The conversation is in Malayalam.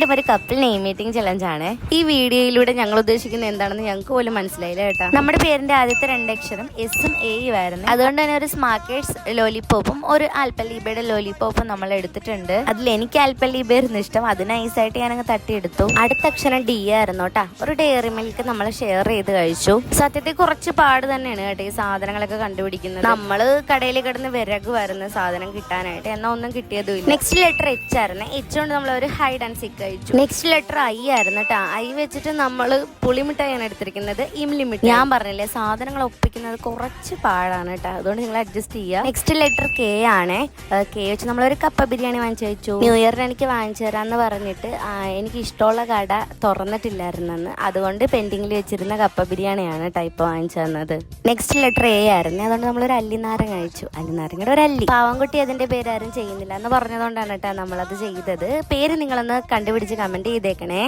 വീണ്ടും ഒരു കപ്പിൾ നെയിം മീറ്റിംഗ് ചലഞ്ച് ആണ്. ഈ വീഡിയോയിലൂടെ ഞങ്ങൾ ഉദ്ദേശിക്കുന്നത് എന്താണെന്ന് ഞങ്ങൾക്ക് പോലും മനസ്സിലായില്ല കേട്ടോ. നമ്മുടെ പേരിന്റെ ആദ്യത്തെ രണ്ട് രണ്ടക്ഷരം എസും എയും ആയിരുന്നു. അതുകൊണ്ട് തന്നെ ഒരു സ്മാർക്കേഴ്സ് ലോലിപോപ്പും ഒരു ആൽപ്പലീബയുടെ ലോലിപോപ്പും നമ്മൾ എടുത്തിട്ടുണ്ട്. അതിൽ എനിക്ക് ആൽപ്പല്ലീബയായിരുന്നു ഇഷ്ടം. അത് നൈസായിട്ട് ഞാനങ്ങ് തട്ടിയെടുത്തു. അടുത്ത അക്ഷരം ഡി ആയിരുന്നു കേട്ടാ. ഒരു ഡെയറി മിൽക്ക് നമ്മൾ ഷെയർ ചെയ്ത് കഴിച്ചു. സത്യത്തിൽ കുറച്ച് പാട് തന്നെയാണ് കേട്ടോ ഈ സാധനങ്ങളൊക്കെ കണ്ടുപിടിക്കുന്നത്. നമ്മൾ കടയിൽ കിടന്ന് വിരകുമായിരുന്നു സാധനം കിട്ടാനായിട്ട്. എന്നാ ഒന്നും കിട്ടിയതും ഇല്ല. നെക്സ്റ്റ് ലെറ്റർ എച്ച് ആയിരുന്നു. എച്ച് കൊണ്ട് നമ്മൾ ഒരു ഹൈഡ് ആൻഡ് സിക്ക് കഴിച്ചു. നെക്സ്റ്റ് ലെറ്റർ ഐ ആയിരുന്നു കേട്ടോ ഐ വെച്ചിട്ട് നമ്മൾ പുളിമിഠായിയാണ് എടുത്തിരിക്കുന്നത്. ഇംലി മിഠായി ഞാൻ പറഞ്ഞില്ലേ സാധനങ്ങൾ ഒപ്പിക്കുന്നത് കുറച്ച് പാടാണ് കേട്ടോ അതുകൊണ്ട് നിങ്ങൾ അഡ്ജസ്റ്റ് ചെയ്യുക നെക്സ്റ്റ് ലെറ്റർ കെ ആണ്. കെ വെച്ച് നമ്മളൊരു കപ്പ ബിരിയാണി വാങ്ങിച്ചു വെച്ചു ന്യൂ ഇയറിന് എനിക്ക് വാങ്ങിച്ചു തരാന്ന് പറഞ്ഞിട്ട് എനിക്ക് ഇഷ്ടമുള്ള കട തുറന്നിട്ടില്ലായിരുന്നെന്ന്. അതുകൊണ്ട് പെൻഡിങ്ങിൽ വെച്ചിരുന്ന കപ്പ ബിരിയാണിയാണ് ടൈപ്പ് വാങ്ങിച്ചു തന്നത്. നെക്സ്റ്റ് ലെറ്റർ എ ആയിരുന്നു. അതുകൊണ്ട് നമ്മളൊരു അല്ലിനാരങ്ങ കഴിച്ചു. അല്ലിനാരങ്ങയുടെ ഒരു അല്ലി. പാവൻകുട്ടി അതിന്റെ പേരാരും ചെയ്യുന്നില്ല എന്ന് പറഞ്ഞതുകൊണ്ടാണ് കേട്ടോ നമ്മളത് ചെയ്തത്. പേര് നിങ്ങളൊന്ന് കണ്ടുപിടിച്ച് കമന്റ് ചെയ്തേക്കണേ.